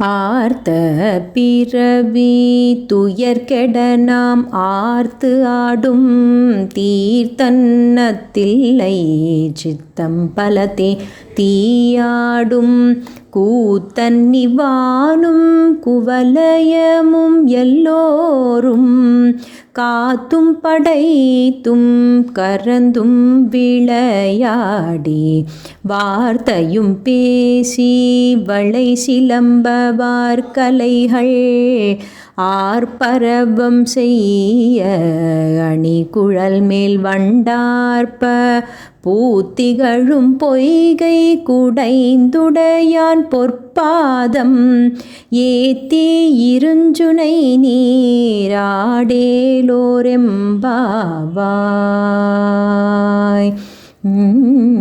ஆர்த்த பிறவி துயர்கெட நாம் ஆர்த்து ஆடும் தீர்த்தன்னத்தில்லை சித்தம் பலதே தீயாடும் கூத்தன்னிவானும் குவலயமும் எல்லோரும் காத்தும் படைத்தும் கரந்தும் விளையாடி வார்த்தையும் பேசி வளை சிலம்பவார் கலைகள் ஆர்ப்பரவம் செய்ய அணி குழல் மேல் வண்டார்ப்ப பூத்திகழும் பொய்கை குடைந்துடையான் பொற்பாதம் ஏத்தி இருஞ்சுனை நீராடேலோரெம்பாவாய். உம்